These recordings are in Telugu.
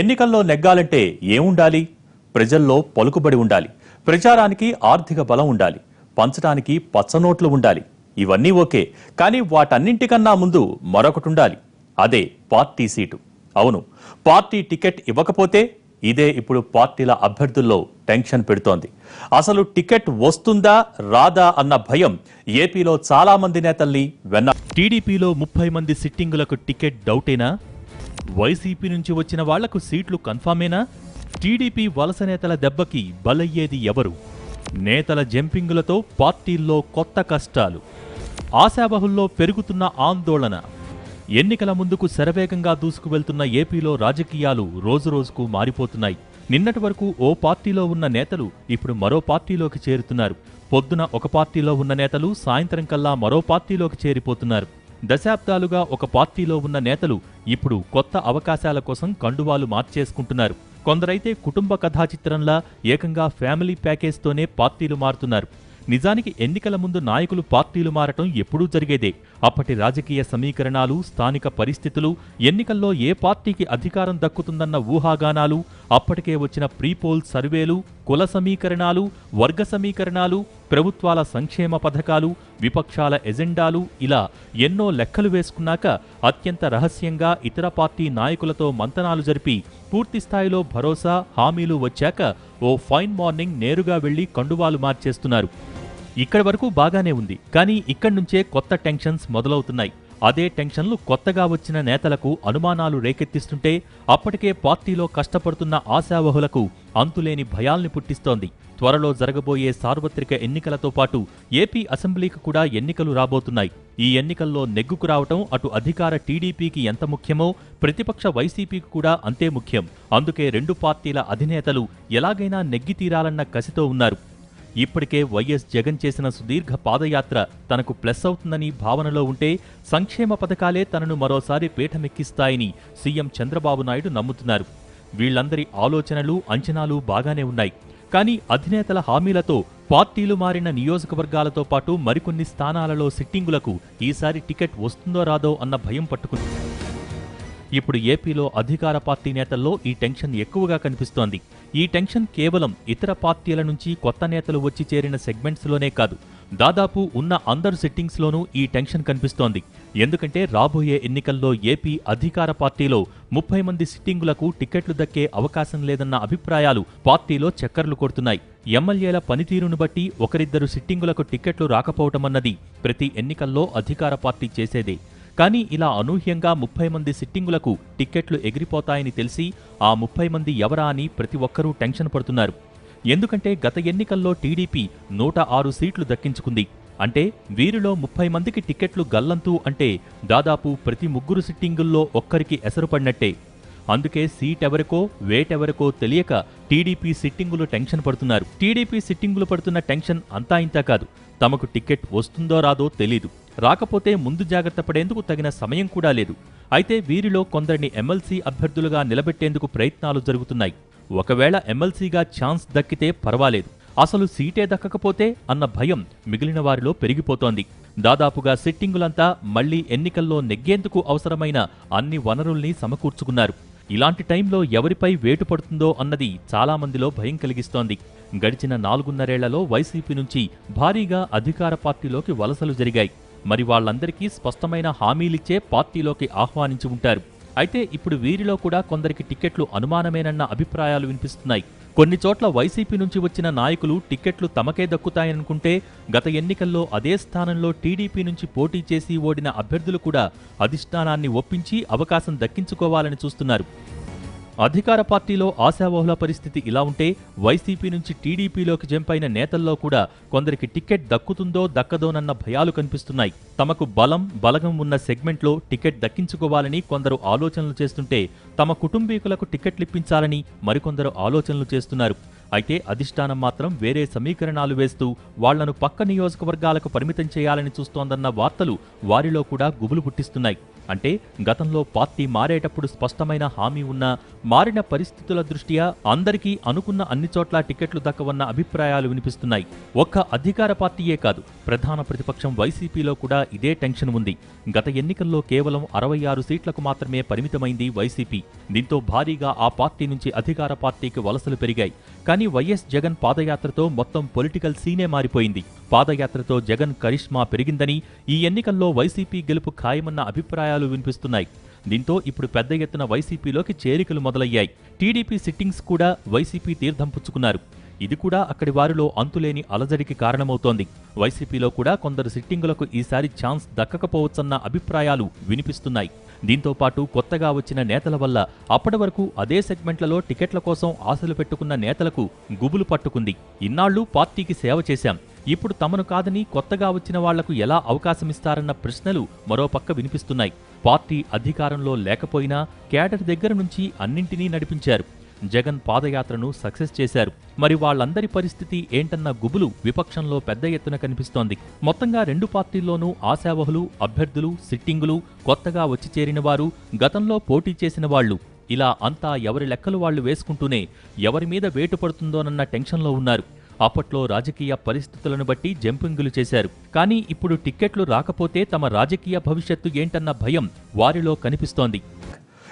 ఎన్నికల్లో నెగ్గాలంటే ఏముండాలి? ప్రజల్లో పలుకుబడి ఉండాలి. ప్రచారానికి ఆర్థిక బలం ఉండాలి. పంచడానికి పచ్చనోట్లు ఉండాలి. ఇవన్నీ ఓకే కానీ వాటన్నింటికన్నా ముందు మరొకటి ఉండాలి అదే పార్టీ సీటు. అవును పార్టీ టికెట్ ఇవ్వకపోతే ఇదే ఇప్పుడు పార్టీల అభ్యర్థుల్లో టెన్షన్ పెడుతోంది. అసలు టికెట్ వస్తుందా రాదా అన్న భయం ఏపీలో చాలా మంది నేతల్ని వెన్న టీడీపీలో ముప్పై మంది సిట్టింగులకు టికెట్ డౌటేనా? వైసీపీ నుంచి వచ్చిన వాళ్ళకు సీట్లు కన్ఫామేనా? టీడీపీ వలస నేతల దెబ్బకి బలయ్యేది ఎవరు? నేతల జంపింగులతో పార్టీల్లో కొత్త కష్టాలు. ఆశాబహుల్లో పెరుగుతున్న ఆందోళన. ఎన్నికల ముందుకు శరవేగంగా దూసుకువెళ్తున్న ఏపీలో రాజకీయాలు రోజురోజుకు మారిపోతున్నాయి. నిన్నటి వరకు ఓ పార్టీలో ఉన్న నేతలు ఇప్పుడు మరో పార్టీలోకి చేరుతున్నారు. పొద్దున ఒక పార్టీలో ఉన్న నేతలు సాయంత్రం కల్లా మరో పార్టీలోకి చేరిపోతున్నారు. దశాబ్దాలుగా ఒక పార్టీలో ఉన్న నేతలు ఇప్పుడు కొత్త అవకాశాల కోసం కండువాలు మార్చేసుకుంటున్నారు. కొందరైతే కుటుంబ కథా చిత్రంలా ఏకంగా ఫ్యామిలీ ప్యాకేజ్తోనే పార్టీలు మారుతున్నారు. నిజానికి ఎన్నికల ముందు నాయకులు పార్టీలు మారటం ఎప్పుడూ జరిగేదే. అప్పటి రాజకీయ సమీకరణాలు స్థానిక పరిస్థితులు ఎన్నికల్లో ఏ పార్టీకి అధికారం దక్కుతుందన్న ఊహాగానాలు అప్పటికే వచ్చిన ప్రీపోల్ సర్వేలు కుల సమీకరణాలు వర్గ సమీకరణాలు ప్రభుత్వాల సంక్షేమ పథకాలు విపక్షాల ఎజెండాలు ఇలా ఎన్నో లెక్కలు వేసుకున్నాక అత్యంత రహస్యంగా ఇతర పార్టీ నాయకులతో మంతనాలు జరిపి పూర్తి స్థాయిలో భరోసా హామీలు వచ్చాక ఓ ఫైన్ మార్నింగ్ నేరుగా వెళ్ళి కండువాలు మార్చేస్తున్నారు. ఇక్కడి వరకు బాగానే ఉంది కానీ ఇక్కడి నుంచే కొత్త టెన్షన్స్ మొదలవుతున్నాయి. అదే టెన్షన్లు కొత్తగా వచ్చిన నేతలకు అనుమానాలు రేకెత్తిస్తుంటే అప్పటికే పార్టీలో కష్టపడుతున్న ఆశావహులకు అంతులేని భయాల్ని పుట్టిస్తోంది. త్వరలో జరగబోయే సార్వత్రిక ఎన్నికలతో పాటు ఏపీ అసెంబ్లీకి కూడా ఎన్నికలు రాబోతున్నాయి. ఈ ఎన్నికల్లో నెగ్గుకు రావటం అటు అధికార టీడీపీకి ఎంత ముఖ్యమో ప్రతిపక్ష వైసీపీకి కూడా అంతే ముఖ్యం. అందుకే రెండు పార్టీల అధినేతలు ఎలాగైనా నెగ్గి తీరాలన్న కసితో ఉన్నారు. ఇప్పటికే వైఎస్ జగన్ చేసిన సుదీర్ఘ పాదయాత్ర తనకు ప్లస్ అవుతుందని భావనలో ఉంటే సంక్షేమ పథకాలే తనను మరోసారి పీఠమెక్కిస్తాయని సీఎం చంద్రబాబు నాయుడు నమ్ముతున్నారు. వీళ్ళందరి ఆలోచనలు అంచనాలు బాగానే ఉన్నాయి. కానీ అధినేతల హామీలతో పార్టీలు మారిన నియోజకవర్గాలతో పాటు మరికొన్ని స్థానాలలో సిట్టింగులకు ఈసారి టికెట్ వస్తుందో రాదో అన్న భయం పట్టుకుంది. ఇప్పుడు ఏపీలో అధికార పార్టీ నేతల్లో ఈ టెన్షన్ ఎక్కువగా కనిపిస్తోంది. ఈ టెన్షన్ కేవలం ఇతర పార్టీల నుంచి కొత్త నేతలు వచ్చి చేరిన సెగ్మెంట్స్లోనే కాదు దాదాపు ఉన్న అందరు సిట్టింగ్స్లోనూ ఈ టెన్షన్ కనిపిస్తోంది. ఎందుకంటే రాబోయే ఎన్నికల్లో ఏపీ అధికార పార్టీలో ముప్పై మంది సిట్టింగులకు టికెట్లు దక్కే అవకాశం లేదన్న అభిప్రాయాలు పార్టీలో చక్కర్లు కొడుతున్నాయి. ఎమ్మెల్యేల పనితీరును బట్టి ఒకరిద్దరు సిట్టింగులకు టికెట్లు రాకపోవటమన్నది ప్రతి ఎన్నికల్లో అధికార పార్టీ చేసేదే. కానీ ఇలా అనూహ్యంగా ముప్పై మంది సిట్టింగులకు టిక్కెట్లు ఎగిరిపోతాయని తెలిసి ఆ ముప్పై మంది ఎవరా అని ప్రతి ఒక్కరూ టెన్షన్ పడుతున్నారు. ఎందుకంటే గత ఎన్నికల్లో టీడీపీ నూట ఆరు సీట్లు దక్కించుకుంది. అంటే వీరిలో ముప్పై మందికి టిక్కెట్లు గల్లంతు అంటే దాదాపు ప్రతి ముగ్గురు సిట్టింగుల్లో ఒక్కరికి ఎసరుపడినట్టే అందుకే సీట్ ఎవరికో వేటెవరికో తెలియక టీడీపీ సిట్టింగులు టెన్షన్ పడుతున్నారు. టీడీపీ సిట్టింగులు పడుతున్న టెన్షన్ అంతా ఇంతా కాదు. తమకు టికెట్ వస్తుందో రాదో తెలీదు. రాకపోతే ముందు జాగ్రత్త పడేందుకు తగిన సమయం కూడా లేదు. అయితే వీరిలో కొందరిని ఎమ్మెల్సీ అభ్యర్థులుగా నిలబెట్టేందుకు ప్రయత్నాలు జరుగుతున్నాయి. ఒకవేళ ఎమ్మెల్సీగా ఛాన్స్ దక్కితే పర్వాలేదు. అసలు సీటే దక్కకపోతే అన్న భయం మిగిలిన వారిలో పెరిగిపోతోంది. దాదాపుగా సిట్టింగులంతా మళ్ళీ ఎన్నికల్లో నెగ్గేందుకు అవసరమైన అన్ని వనరుల్ని సమకూర్చుకున్నారు. ఇలాంటి టైంలో ఎవరిపై వేటు పడుతుందో అన్నది చాలా మందిలో భయం కలిగిస్తోంది. గడిచిన నాలుగున్నరేళ్ళలో వైసీపీ నుంచి భారీగా అధికార పార్టీలోకి వలసలు జరిగాయి. మరి వాళ్ళందరికీ స్పష్టమైన హామీలిచ్చే పార్టీలోకి ఆహ్వానించి ఉంటారు. అయితే ఇప్పుడు వీరిలో కూడా కొందరికి టికెట్లు అనుమానమేనన్న అభిప్రాయాలు వినిపిస్తున్నాయి. కొన్ని చోట్ల వైసీపీ నుంచి వచ్చిన నాయకులు టికెట్లు తమకే దక్కుతాయనుకుంటే గత ఎన్నికల్లో అదే స్థానంలో టీడీపీ నుంచి పోటీ చేసి ఓడిన అభ్యర్థులు కూడా అధిష్టానాన్ని ఒప్పించి అవకాశం దక్కించుకోవాలని చూస్తున్నారు. అధికార పార్టీలో ఆశావహుల పరిస్థితి ఇలా ఉంటే వైసీపీ నుంచి టీడీపీలోకి జంపైన నేతల్లో కూడా కొందరికి టికెట్ దక్కుతుందో దక్కదోనన్న భయాలు కనిపిస్తున్నాయి. తమకు బలం బలగం ఉన్న సెగ్మెంట్లో టికెట్ దక్కించుకోవాలని కొందరు ఆలోచనలు చేస్తుంటే తమ కుటుంబీకులకు టికెట్లిప్పించాలని మరికొందరు ఆలోచనలు చేస్తున్నారు. అయితే అధిష్టానం మాత్రం వేరే సమీకరణాలు వేస్తూ వాళ్ళను పక్క నియోజకవర్గాలకు పరిమితం చేయాలని చూస్తోందన్న వార్తలు వారిలో కూడా గుబులు పుట్టిస్తున్నాయి. అంటే గతంలో పార్టీ మారేటప్పుడు స్పష్టమైన హామీ ఉన్నా మారిన పరిస్థితుల దృష్ట్యా అందరికీ అనుకున్న అన్ని చోట్ల టికెట్లు దక్కవన్న అభిప్రాయాలు వినిపిస్తున్నాయి. ఒక్క అధికార పార్టీయే కాదు ప్రధాన ప్రతిపక్షం వైసీపీలో కూడా ఇదే టెన్షన్ ఉంది. గత ఎన్నికల్లో కేవలం అరవై ఆరు సీట్లకు మాత్రమే పరిమితమైంది వైసీపీ. దీంతో భారీగా ఆ పార్టీ నుంచి అధికార పార్టీకి వలసలు పెరిగాయి. కానీ వైఎస్ జగన్ పాదయాత్రతో మొత్తం పొలిటికల్ సీనే మారిపోయింది. పాదయాత్రతో జగన్ కరిష్మా పెరిగిందని ఈ ఎన్నికల్లో వైసీపీ గెలుపు ఖాయమన్న అభిప్రాయాలు వినిపిస్తున్నాయి. దీంతో ఇప్పుడు పెద్ద ఎత్తున వైసీపీలోకి చేరికలు మొదలయ్యాయి. టీడీపీ సిట్టింగ్స్ కూడా వైసీపీ తీర్థం పుచ్చుకున్నారు. ఇది కూడా అక్కడి వారిలో అంతులేని అలజడికి కారణమవుతోంది. వైసీపీలో కూడా కొందరు సిట్టింగులకు ఈసారి ఛాన్స్ దక్కకపోవచ్చన్న అభిప్రాయాలు వినిపిస్తున్నాయి. దీంతో పాటు కొత్తగా వచ్చిన నేతల వల్ల అప్పటి వరకు అదే సెగ్మెంట్లలో టికెట్ల కోసం ఆశలు పెట్టుకున్న నేతలకు గుబులు పట్టుకుంది. ఇన్నాళ్ళు పార్టీకి సేవ చేశాం. ఇప్పుడు తమను కాదని కొత్తగా వచ్చిన వాళ్ళకు ఎలా అవకాశమిస్తారన్న ప్రశ్నలు మరోపక్క వినిపిస్తున్నాయి. పార్టీ అధికారంలో లేకపోయినా కేడర్ దగ్గర నుంచి అన్నింటినీ నడిపించారు. జగన్ పాదయాత్రను సక్సెస్ చేశారు. మరి వాళ్ళందరి పరిస్థితి ఏంటన్న గుబులు విపక్షంలో పెద్ద ఎత్తున కనిపిస్తోంది. మొత్తంగా రెండు పార్టీల్లోనూ ఆశావహులు అభ్యర్థులు సిట్టింగులు కొత్తగా వచ్చి చేరిన వారు గతంలో పోటీ చేసిన వాళ్ళు ఇలా అంతా ఎవరి లెక్కలు వాళ్ళు వేసుకుంటూనే ఎవరి మీద వేటు పడుతుందోనన్న టెన్షన్లో ఉన్నారు. అప్పట్లో రాజకీయ పరిస్థితులను బట్టి జంపింగులు చేశారు. కానీ ఇప్పుడు టిక్కెట్లు రాకపోతే తమ రాజకీయ భవిష్యత్తు ఏంటన్న భయం వారిలో కనిపిస్తోంది.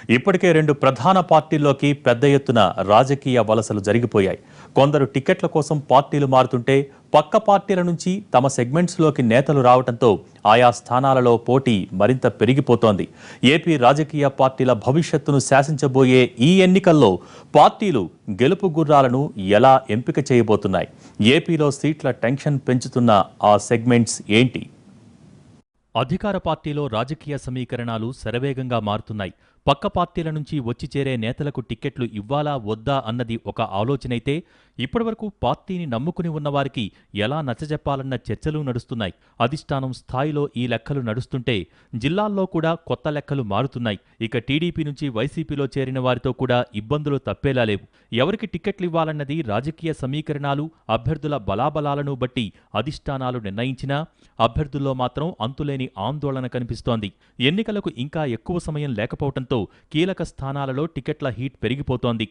ఇప్పటికే రెండు ప్రధాన పార్టీల్లోకి పెద్ద ఎత్తున రాజకీయ వలసలు జరిగిపోయాయి. కొందరు టికెట్ల కోసం పార్టీలు మారుతుంటే పక్క పార్టీల నుంచి తమ సెగ్మెంట్స్లోకి నేతలు రావడంతో ఆయా స్థానాలలో పోటీ మరింత పెరిగిపోతోంది. ఏపీ రాజకీయ పార్టీల భవిష్యత్తును శాసించబోయే ఈ ఎన్నికల్లో పార్టీలు గెలుపు గుర్రాలను ఎలా ఎంపిక చేయబోతున్నాయి? ఏపీలో సీట్ల టెన్షన్ పెంచుతున్న ఆ సెగ్మెంట్స్ ఏంటి? అధికార పార్టీలో రాజకీయ సమీకరణాలు శరవేగంగా మారుతున్నాయి. పక్క పార్టీల నుంచి వచ్చి చేరే నేతలకు టిక్కెట్లు ఇవ్వాలా వద్దా అన్నది ఒక ఆలోచనైతే ఇప్పటివరకు పార్టీని నమ్ముకుని ఉన్నవారికి ఎలా నచ్చజెప్పాలన్న చర్చలు నడుస్తున్నాయి. అధిష్టానం స్థాయిలో ఈ లెక్కలు నడుస్తుంటే జిల్లాల్లో కూడా కొత్త లెక్కలు మారుతున్నాయి. ఇక టీడీపీ నుంచి వైసీపీలో చేరిన వారితో కూడా ఇబ్బందులు తప్పేలా లేవు. ఎవరికి టిక్కెట్లు ఇవ్వాలన్నది రాజకీయ సమీకరణాలు అభ్యర్థుల బలాబలాలను బట్టి అధిష్టానాలు నిర్ణయించినా అభ్యర్థుల్లో మాత్రం అంతులేని ఆందోళన కనిపిస్తోంది. ఎన్నికలకు ఇంకా ఎక్కువ సమయం లేకపోవడంతో కీలక స్థానాలలో టికెట్ల హీట్ పెరిగిపోతోంది.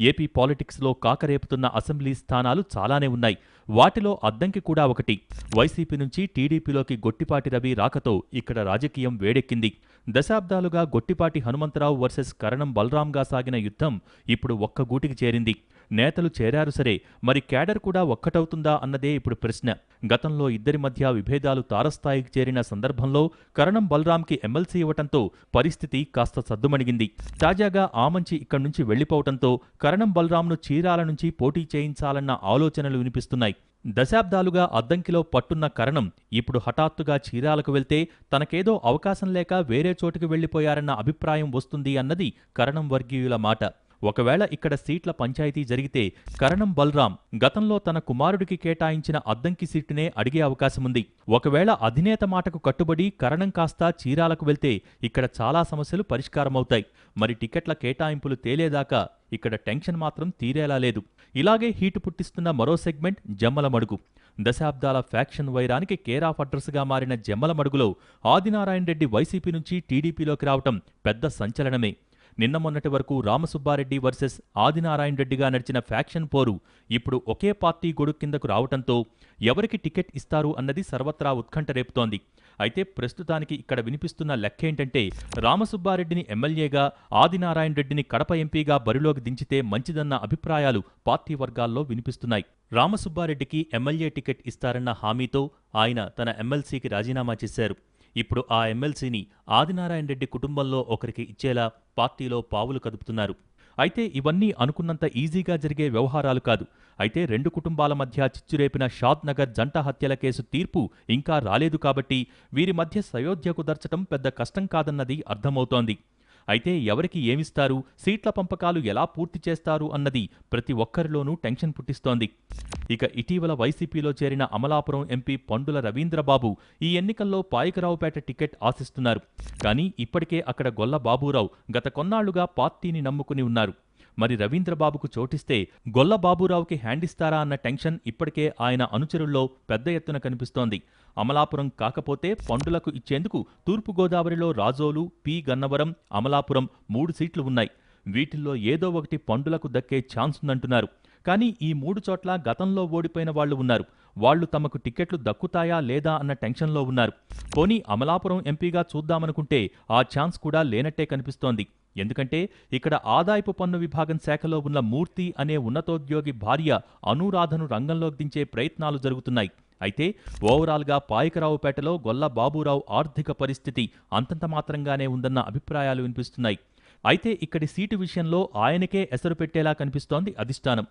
ఏపీ పాలిటిక్స్లో కాకరేపుతున్న అసెంబ్లీ స్థానాలు చాలానే ఉన్నాయి. వాటిలో అద్దంకి కూడా ఒకటి. వైసీపీ నుంచి టీడీపీలోకి గొట్టిపాటి రవి రాకతో ఇక్కడ రాజకీయం వేడెక్కింది. దశాబ్దాలుగా గొట్టిపాటి హనుమంతరావు వర్సెస్ కరణం బలరాంగా సాగిన యుద్ధం ఇప్పుడు ఒక్క గూటికి చేరింది. నేతలు చేరారు సరే మరి క్యాడర్ కూడా ఒక్కటవుతుందా అన్నదే ఇప్పుడు ప్రశ్న. గతంలో ఇద్దరి మధ్య విభేదాలు తారస్థాయికి చేరిన సందర్భంలో కరణం బలరాంకి ఎమ్మెల్సీ ఇవ్వటంతో పరిస్థితి కాస్త సద్దుమణిగింది. తాజాగా ఆమంచి ఇక్కడి నుంచి వెళ్ళిపోవటంతో కరణం బలరాంను చీరాల నుంచి పోటీ చేయించాలన్న ఆలోచనలు వినిపిస్తున్నాయి. దశాబ్దాలుగా అద్దంకిలో పట్టున్న కరణం ఇప్పుడు హఠాత్తుగా చీరాలకు వెళ్తే తనకేదో అవకాశం లేక వేరే చోటుకు వెళ్ళిపోయారన్న అభిప్రాయం వస్తుంది అన్నది కరణం వర్గీయుల మాట. ఒకవేళ ఇక్కడ సీట్ల పంచాయతీ జరిగితే కరణం బలరాం గతంలో తన కుమారుడికి కేటాయించిన అద్దంకి సీటునే అడిగే అవకాశముంది. ఒకవేళ అధినేత మాటకు కట్టుబడి కరణం కాస్త చీరాలకు వెళ్తే ఇక్కడ చాలా సమస్యలు పరిష్కారమవుతాయి. మరి టికెట్ల కేటాయింపులు తేలేదాకా ఇక్కడ టెన్షన్ మాత్రం తీరేలా లేదు. ఇలాగే హీటు పుట్టిస్తున్న మరో సెగ్మెంట్ జమ్మల మడుగు. దశాబ్దాల ఫ్యాక్షన్ వైరానికి కేర్ ఆఫ్ అడ్రస్గా మారిన జమ్మల మడుగులో ఆదినారాయణ రెడ్డి వైసీపీ నుంచి టీడీపీలోకి రావటం పెద్ద సంచలనమే. నిన్న మొన్నటి వరకు రామసుబ్బారెడ్డి వర్సెస్ ఆదినారాయణ రెడ్డిగా నడిచిన ఫ్యాక్షన్ పోరు ఇప్పుడు ఒకే పార్టీ గొడుగు కిందకు రావటంతో ఎవరికి టికెట్ ఇస్తారు అన్నది సర్వత్రా ఉత్కంఠ రేపుతోంది. అయితే ప్రస్తుతానికి ఇక్కడ వినిపిస్తున్న లెక్కేంటంటే రామసుబ్బారెడ్డిని ఎమ్మెల్యేగా ఆదినారాయణ రెడ్డిని కడప ఎంపీగా బరిలోకి దించితే మంచిదన్న అభిప్రాయాలు పార్టీ వర్గాల్లో వినిపిస్తున్నాయి. రామసుబ్బారెడ్డికి ఎమ్మెల్యే టికెట్ ఇస్తారన్న హామీతో ఆయన తన ఎమ్మెల్సీకి రాజీనామా చేశారు. ఇప్పుడు ఆ ఎమ్మెల్సీని ఆదినారాయణ రెడ్డి కుటుంబంలో ఒకరికి ఇచ్చేలా పార్టీలో పావులు కదుపుతున్నారు. అయితే ఇవన్నీ అనుకున్నంత ఈజీగా జరిగే వ్యవహారాలు కాదు. అయితే రెండు కుటుంబాల మధ్య చిచ్చురేపిన షాద్ నగర్ జంట హత్యల కేసు తీర్పు ఇంకా రాలేదు కాబట్టి వీరి మధ్య సయోధ్య కుదర్చడం పెద్ద కష్టం కాదన్నది అర్థమవుతోంది. అయితే ఎవరికి ఏమిస్తారు? సీట్ల పంపకాలు ఎలా పూర్తి చేస్తారు? అన్నది ప్రతి ఒక్కరిలోనూ టెన్షన్ పుట్టిస్తోంది. ఇక ఇటీవల వైసీపీలో చేరిన అమలాపురం ఎంపీ పండుల రవీంద్రబాబు ఈ ఎన్నికల్లో పాయకరావుపేట టికెట్ ఆశిస్తున్నారు. కానీ ఇప్పటికే అక్కడ గొల్ల బాబురావు గత కొన్నాళ్ళుగా పార్టీని నమ్ముకుని ఉన్నారు. మరి రవీంద్రబాబుకు చోటిస్తే గొల్ల బాబురావుకి హ్యాండిస్తారా అన్న టెన్షన్ ఇప్పటికే ఆయన అనుచరుల్లో పెద్ద ఎత్తున కనిపిస్తోంది. అమలాపురం కాకపోతే పండులకు ఇచ్చేందుకు తూర్పుగోదావరిలో రాజోలు పి. గన్నవరం అమలాపురం మూడు సీట్లు ఉన్నాయి. వీటిల్లో ఏదో ఒకటి పండులకు దక్కే ఛాన్స్ ఉందంటున్నారు. కానీ ఈ మూడు చోట్ల గతంలో ఓడిపోయిన వాళ్ళు ఉన్నారు. వాళ్ళు తమకు టికెట్లు దక్కుతాయా లేదా అన్న టెన్షన్లో ఉన్నారు. పోనీ అమలాపురం ఎంపీగా చూద్దామనుకుంటే ఆ ఛాన్స్ కూడా లేనట్టే కనిపిస్తోంది. ఎందుకంటే ఇక్కడ ఆదాయపు పన్ను విభాగం శాఖలో ఉన్న మూర్తి అనే ఉన్నతోద్యోగి భార్య అనురాధను రంగంలోకి దించే ప్రయత్నాలు జరుగుతున్నాయి. అయితే ఓవరాల్గా పాయకరావుపేటలో గొల్ల బాబురావు ఆర్థిక పరిస్థితి అంతంత మాత్రంగానే ఉందన్న అభిప్రాయాలు వినిపిస్తున్నాయి. అయితే ఇక్కడి సీటు విషయంలో ఆయనకే ఎసరు పెట్టేలా కనిపిస్తోంది అధిష్టానం.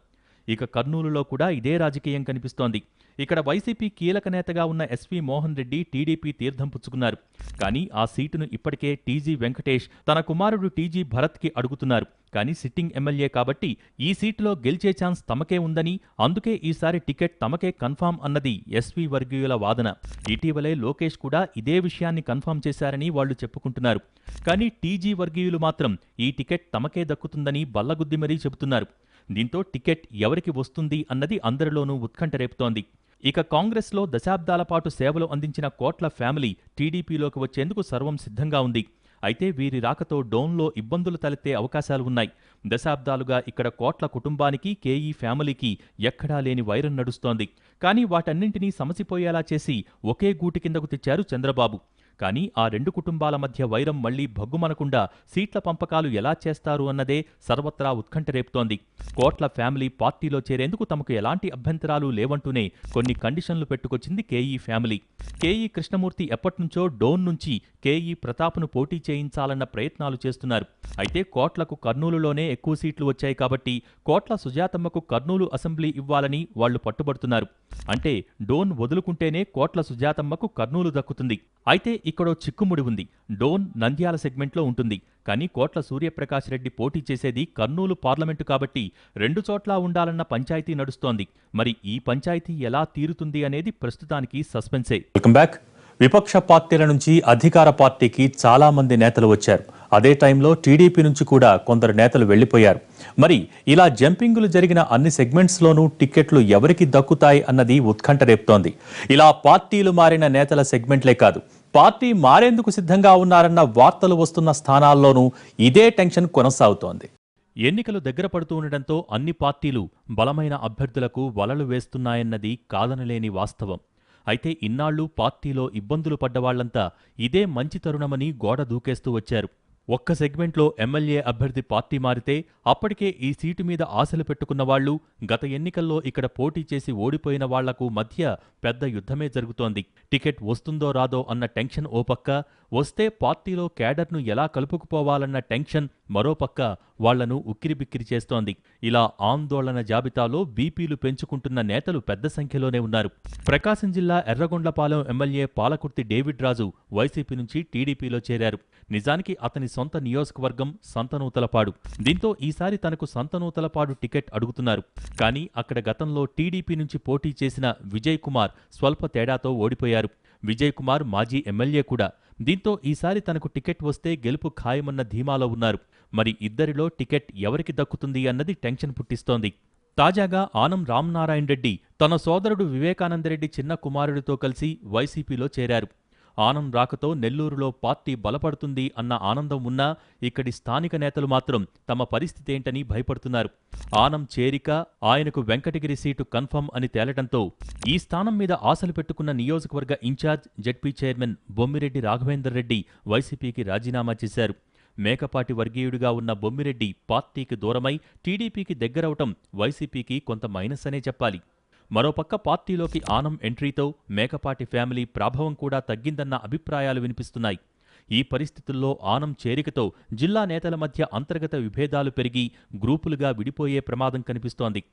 ఇక కర్నూలులో కూడా ఇదే రాజకీయం కనిపిస్తోంది. ఇక్కడ వైసీపీ కీలక నేతగా ఉన్న ఎస్వి మోహన్ రెడ్డి టీడీపీ తీర్థం పుచ్చుకున్నారు. కానీ ఆ సీటును ఇప్పటికే టీజీ వెంకటేష్ తన కుమారుడు టీజీ భరత్కి అడుగుతున్నారు. కానీ సిట్టింగ్ ఎమ్మెల్యే కాబట్టి ఈ సీటులో గెలిచే ఛాన్స్ తమకే ఉందని అందుకే ఈసారి టికెట్ తమకే కన్ఫామ్ అన్నది ఎస్వి వర్గీయుల వాదన. ఇటీవలే లోకేష్ కూడా ఇదే విషయాన్ని కన్ఫామ్ చేశారని వాళ్ళు చెప్పుకుంటున్నారు. కానీ టీజీ వర్గీయులు మాత్రం ఈ టికెట్ తమకే దక్కుతుందని బల్లగుద్ది మరీ చెబుతున్నారు. దీంతో టికెట్ ఎవరికి వస్తుంది అన్నది అందరిలోనూ ఉత్కంఠ రేపుతోంది. ఇక కాంగ్రెస్లో దశాబ్దాల పాటు సేవలు అందించిన కోట్ల ఫ్యామిలీ టీడీపీలోకి వచ్చేందుకు సర్వం సిద్ధంగా ఉంది. అయితే వీరి రాకతో డోన్లో ఇబ్బందులు తలెత్తే అవకాశాలు ఉన్నాయి. దశాబ్దాలుగా ఇక్కడ కోట్ల కుటుంబానికి కేఈ ఫ్యామిలీకి ఎక్కడా లేని వైరం నడుస్తోంది. కానీ వాటన్నింటినీ సమసిపోయేలా చేసి ఒకే గూటి కిందకు తెచ్చారు చంద్రబాబు. కానీ ఆ రెండు కుటుంబాల మధ్య వైరం మళ్ళీ భగ్గుమనకుండా సీట్ల పంపకాలు ఎలా చేస్తారు అన్నదే సర్వత్రా ఉత్కంఠ రేపుతోంది. కోట్ల ఫ్యామిలీ పార్టీలో చేరేందుకు తమకు ఎలాంటి అభ్యంతరాలు లేవంటూనే కొన్ని కండిషన్లు పెట్టుకొచ్చింది కేఈ ఫ్యామిలీ. కేఈ కృష్ణమూర్తి ఎప్పటినుంచో డోన్ నుంచి కేఈ ప్రతాప్ను పోటీ చేయించాలన్న ప్రయత్నాలు చేస్తున్నారు. అయితే కోట్లకు కర్నూలులోనే ఎక్కువ సీట్లు వచ్చాయి కాబట్టి కోట్ల సుజాతమ్మకు కర్నూలు అసెంబ్లీ ఇవ్వాలని వాళ్ళు పట్టుబడుతున్నారు. అంటే డోన్ వదులుకుంటేనే కోట్ల సుజాతమ్మకు కర్నూలు దక్కుతుంది. అయితే ఇక్కడో చిక్కుముడి ఉంది. డోన్ నంద్యాల సెగ్మెంట్లో ఉంటుంది. కానీ కోట్ల సూర్యప్రకాష్ రెడ్డి పోటీ చేసేది కర్నూలు పార్లమెంటు కాబట్టి రెండు చోట్ల ఉండాలన్న పంచాయతీ నడుస్తోంది. మరి ఈ పంచాయతీ ఎలా తీరుతుంది అనేది ప్రస్తుతానికి సస్పెన్సే. Welcome back. విపక్ష పార్టీల నుంచి అధికార పార్టీకి చాలా మంది నేతలు వచ్చారు. అదే టైంలో టీడీపీ నుంచి కూడా కొందరు నేతలు వెళ్ళిపోయారు మరి ఇలా జంపింగులు జరిగిన అన్ని సెగ్మెంట్స్లోనూ టిక్కెట్లు ఎవరికి దక్కుతాయి అన్నది ఉత్కంఠ రేపుతోంది. ఇలా పార్టీలు మారిన నేతల సెగ్మెంట్లే కాదు పార్టీ మారేందుకు సిద్ధంగా ఉన్నారన్న వార్తలు వస్తున్న స్థానాల్లోనూ ఇదే టెన్షన్ కొనసాగుతోంది. ఎన్నికలు దగ్గర పడుతూ ఉండడంతో అన్ని పార్టీలు బలమైన అభ్యర్థులకు వలలు వేస్తున్నాయన్నది కాదనలేని వాస్తవం. అయితే ఇన్నాళ్ళు పార్టీలో ఇబ్బందులు పడ్డవాళ్ళంతా ఇదే మంచి తరుణమని గోడ దూకేస్తూ వచ్చారు. ఒక్క సెగ్మెంట్లో ఎమ్మెల్యే అభ్యర్థి పార్టీ మారితే అప్పటికే ఈ సీటు మీద ఆశలు పెట్టుకున్న వాళ్ళు గత ఎన్నికల్లో ఇక్కడ పోటీ చేసి ఓడిపోయిన వాళ్ళకు మధ్య పెద్ద యుద్ధమే జరుగుతోంది. టికెట్ వస్తుందో రాదో అన్న టెన్షన్ ఓ పక్క వస్తే పార్టీలో కేడర్ను ఎలా కలుపుకుపోవాలన్న టెన్షన్ మరోపక్క వాళ్ళను ఉక్కిరిబిక్కిరి చేస్తోంది. ఇలా ఆందోళన జాబితాలో బీపీలు పెంచుకుంటున్న నేతలు పెద్ద సంఖ్యలోనే ఉన్నారు. ప్రకాశం జిల్లా Yerragondapalem MLA Palakurthi David Raju YCP నుంచి టీడీపీలో చేరారు. నిజానికి అతని సొంత నియోజకవర్గం సంతనూతలపాడు. దీంతో ఈసారి తనకు సంతనూతలపాడు టికెట్ అడుగుతున్నారు. కానీ అక్కడ గతంలో టీడీపీ నుంచి పోటీ చేసిన విజయ్ కుమార్ స్వల్ప తేడాతో ఓడిపోయారు. విజయ్ కుమార్ మాజీ ఎమ్మెల్యే కూడా. దీంతో ఈసారి తనకు టికెట్ వస్తే గెలుపు ఖాయమన్న ధీమాలో ఉన్నారు. మరి ఇద్దరిలో టికెట్ ఎవరికి దక్కుతుంది అన్నది టెన్షన్ పుట్టిస్తోంది. తాజాగా ఆనం రామ్నారాయణ రెడ్డి తన సోదరుడు వివేకానందరెడ్డి చిన్న కుమారుడితో కలిసి వైసీపీలో చేరారు. ఆనం రాకతో నెల్లూరులో పార్టీ బలపడుతుంది అన్న ఆనందం ఉన్నా ఇక్కడి స్థానిక నేతలు మాత్రం తమ పరిస్థితి ఏంటని భయపడుతున్నారు. ఆనం చేరిక ఆయనకు వెంకటగిరి సీటు కన్ఫర్మ్ అని తేలటంతో ఈ స్థానం మీద ఆశలు పెట్టుకున్న నియోజకవర్గ in-charge ZP chairman Bommireddy Raghavender Reddy వైసీపీకి రాజీనామా చేశారు. మేకపాటి వర్గీయుడిగా ఉన్న బొమ్మిరెడ్డి పార్టీకి దూరమై టీడీపీకి దగ్గరవటం వైసీపీకి కొంత మైనస్ అనే చెప్పాలి. మరోపక్క పార్టీలోకి ఆనం ఎంట్రీతో మేకపాటి ఫ్యామిలీ ప్రాభవం కూడా తగ్గిందన్న అభిప్రాయాలు వినిపిస్తున్నాయి. ఈ పరిస్థితుల్లో ఆనం చేరికతో జిల్లా నేతల మధ్య అంతర్గత విభేదాలు పెరిగి గ్రూపులుగా విడిపోయే ప్రమాదం కనిపిస్తోంది.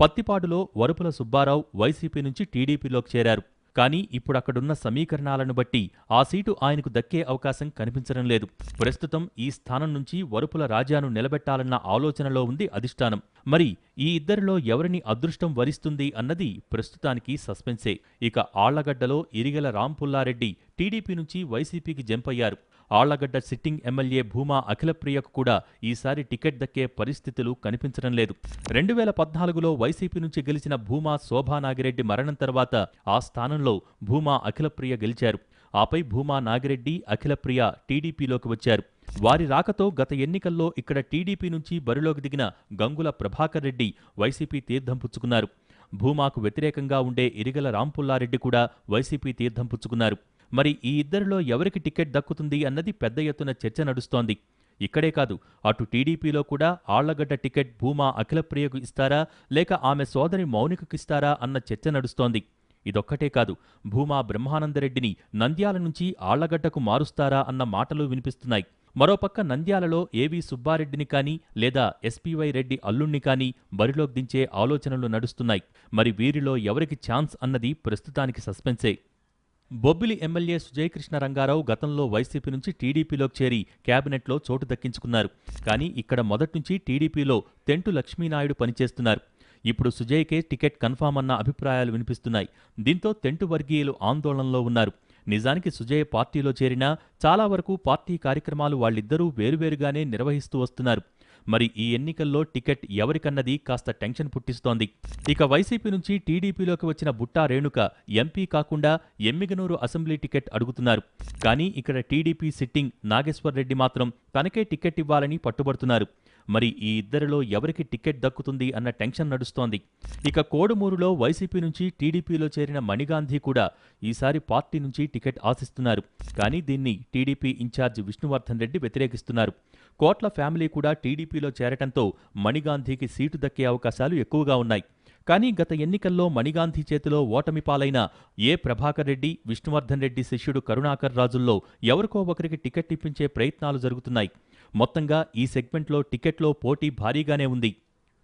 పత్తిపాడులో వరుపుల సుబ్బారావు వైసీపీ నుంచి టీడీపీలోకి చేరారు. కానీ ఇప్పుడు అక్కడున్న సమీకరణాలను బట్టి ఆ సీటు ఆయనకు దక్కే అవకాశం కనిపించడం లేదు. ప్రస్తుతం ఈ స్థానం నుంచి వరుపుల రాజాను నిలబెట్టాలన్న ఆలోచనలో ఉంది అధిష్టానం. మరి ఈ ఇద్దరిలో ఎవరిని అదృష్టం వరిస్తుంది అన్నది ప్రస్తుతానికి సస్పెన్సే. ఇక ఆళ్ళగడ్డలో ఇరిగల రాంపుల్లారెడ్డి టీడీపీ నుంచి వైసీపీకి జంప్ అయ్యారు ఆళ్ళగడ్డ సిట్టింగ్ ఎమ్మెల్యే భూమా అఖిలప్రియకు కూడా ఈసారి టికెట్ దక్కే పరిస్థితులు కనిపించడం లేదు. రెండు వేల పద్నాలుగులో వైసీపీ నుంచి గెలిచిన భూమా శోభానాగిరెడ్డి మరణం తర్వాత ఆ స్థానంలో భూమా అఖిలప్రియ గెలిచారు. ఆపై భూమా నాగిరెడ్డి అఖిలప్రియ టీడీపీలోకి వచ్చారు. వారి రాకతో గత ఎన్నికల్లో ఇక్కడ టీడీపీ నుంచి బరిలోకి దిగిన గంగుల ప్రభాకర్ రెడ్డి వైసీపీ తీర్థం పుచ్చుకున్నారు. భూమాకు వ్యతిరేకంగా ఉండే ఇరిగల రాంపుల్లారెడ్డి కూడా వైసీపీ తీర్థం పుచ్చుకున్నారు. మరి ఈ ఇద్దరిలో ఎవరికి టికెట్ దక్కుతుంది అన్నది పెద్ద ఎత్తున చర్చ నడుస్తోంది. ఇక్కడే కాదు అటు టీడీపీలో కూడా ఆళ్ళగడ్డ టికెట్ భూమా అఖిలప్రియకు ఇస్తారా లేక ఆమె సోదరి మౌనికకిస్తారా అన్న చర్చ నడుస్తోంది. ఇదొక్కటే కాదు భూమా బ్రహ్మానందరెడ్డిని నంద్యాల నుంచి ఆళ్ళగడ్డకు మారుస్తారా అన్న మాటలు వినిపిస్తున్నాయి. మరోపక్క నంద్యాలలో ఏవి సుబ్బారెడ్డిని కానీ లేదా ఎస్పీవై రెడ్డి అల్లుణ్ణి కానీ బరిలోకి దించే ఆలోచనలు నడుస్తున్నాయి. మరి వీరిలో ఎవరికి ఛాన్స్ అన్నది ప్రస్తుతానికి సస్పెన్సే. బొబ్బిలి ఎమ్మెల్యే సుజయకృష్ణ రంగారావు గతంలో వైసీపీ నుంచి టీడీపీలోకి చేరి కేబినెట్లో చోటు దక్కించుకున్నారు. కానీ ఇక్కడ మొదట్నుంచి టీడీపీలో తెంటు లక్ష్మీనాయుడు పనిచేస్తున్నారు. ఇప్పుడు సుజయ్కే టికెట్ కన్ఫామ్ అన్న అభిప్రాయాలు వినిపిస్తున్నాయి. దీంతో తెంటు వర్గీయులు ఆందోళనలో ఉన్నారు. నిజానికి సుజయ్ పార్టీలో చేరినా చాలా వరకు పార్టీ కార్యక్రమాలు వాళ్ళిద్దరూ వేరువేరుగానే నిర్వహిస్తూ వస్తున్నారు. మరి ఈ ఎన్నికల్లో టికెట్ ఎవరికన్నది కాస్త టెన్షన్ పుట్టిస్తోంది. ఇక వైసీపీ నుంచి టీడీపీలోకి వచ్చిన బుట్టా రేణుక ఎంపీ కాకుండా ఎమ్మిగనూరు అసెంబ్లీ టికెట్ అడుగుతున్నారు. కానీ ఇక్కడ టీడీపీ సిట్టింగ్ నాగేశ్వర్ రెడ్డి మాత్రం తనకే టికెట్ ఇవ్వాలని పట్టుబడుతున్నారు. మరి ఈ ఇద్దరిలో ఎవరికి టికెట్ దక్కుతుంది అన్న టెన్షన్ నడుస్తోంది. ఇక కోడుమూరులో వైసీపీ నుంచి టీడీపీలో చేరిన మణిగాంధీ కూడా ఈసారి పార్టీ నుంచి టికెట్ ఆశిస్తున్నారు. కానీ దీన్ని టీడీపీ ఇన్ఛార్జ్ విష్ణువర్ధన్ రెడ్డి వ్యతిరేకిస్తున్నారు. కోట్ల ఫ్యామిలీ కూడా టీడీపీలో చేరటంతో మణిగాంధీకి సీటు దక్కే అవకాశాలు ఎక్కువగా ఉన్నాయి. కానీ గత ఎన్నికల్లో మణిగాంధీ చేతిలో ఓటమి పాలైన ఏ ప్రభాకర్ రెడ్డి విష్ణువర్ధన్ రెడ్డి శిష్యుడు కరుణాకర్ రాజుల్లో ఎవరికో ఒకరికి టికెట్ ఇప్పించే ప్రయత్నాలు జరుగుతున్నాయి. మొత్తంగా ఈ సెగ్మెంట్లో టికెట్లో పోటీ భారీగానే ఉంది.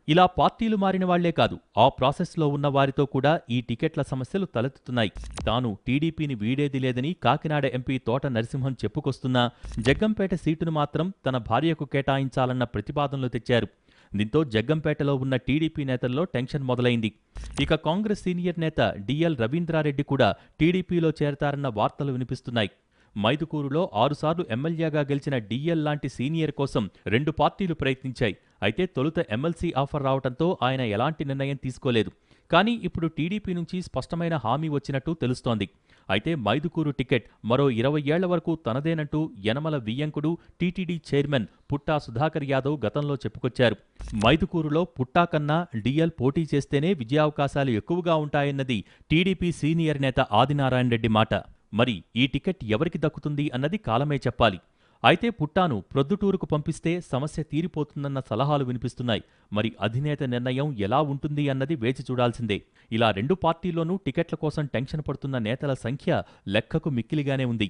ఇలా పార్టీలు మారిన వాళ్ళే కాదు ఆ ప్రాసెస్లో ఉన్న వారితో కూడా ఈ టికెట్ల సమస్యలు తలెత్తుతున్నాయి. తాను టీడీపీని వీడేది లేదని కాకినాడ ఎంపీ తోట నరసింహం చెప్పుకొస్తున్నా జగ్గంపేట సీటును మాత్రం తన భార్యకు కేటాయించాలన్న ప్రతిపాదనలు తెచ్చారు. దీంతో జగ్గంపేటలో ఉన్న టీడీపీ నేతల్లో టెన్షన్ మొదలైంది. ఇక కాంగ్రెస్ సీనియర్ నేత డిఎల్ రవీంద్రారెడ్డి కూడా టీడీపీలో చేరతారన్న వార్తలు వినిపిస్తున్నాయి. మైదుకూరులో ఆరుసార్లు ఎమ్మెల్యేగా గెలిచిన డిఎల్ లాంటి సీనియర్ కోసం రెండు పార్టీలు ప్రయత్నించాయి. అయితే తొలుత ఎమ్మెల్సీ ఆఫర్ రావడంతో ఆయన ఎలాంటి నిర్ణయం తీసుకోలేదు. కానీ ఇప్పుడు టీడీపీ నుంచి స్పష్టమైన హామీ వచ్చినట్టు తెలుస్తోంది. అయితే మైదుకూరు టికెట్ మరో ఇరవై ఏళ్ళ వరకు తనదేనంటూ యనమల వియ్యంకుడు టీటీడీ చైర్మన్ పుట్టా సుధాకర్ యాదవ్ గతంలో చెప్పుకొచ్చారు. మైదుకూరులో పుట్టా కన్నా డిఎల్ పోటీ చేస్తేనే విజయావకాశాలు ఎక్కువగా ఉంటాయన్నది టీడీపీ సీనియర్ నేత ఆదినారాయణ రెడ్డి మాట. మరి ఈ టికెట్ ఎవరికి దక్కుతుంది అన్నది కాలమే చెప్పాలి. అయితే పుట్టాను ప్రొద్దుటూరుకు పంపిస్తే సమస్య తీరిపోతుందన్న సలహాలు వినిపిస్తున్నాయి. మరి అధినేత నిర్ణయం ఎలా ఉంటుంది అన్నది వేచి చూడాల్సిందే. ఇలా రెండు పార్టీల్లోనూ టికెట్ల కోసం టెన్షన్ పడుతున్న నేతల సంఖ్య లెక్కకు మిక్కిలిగానే ఉంది.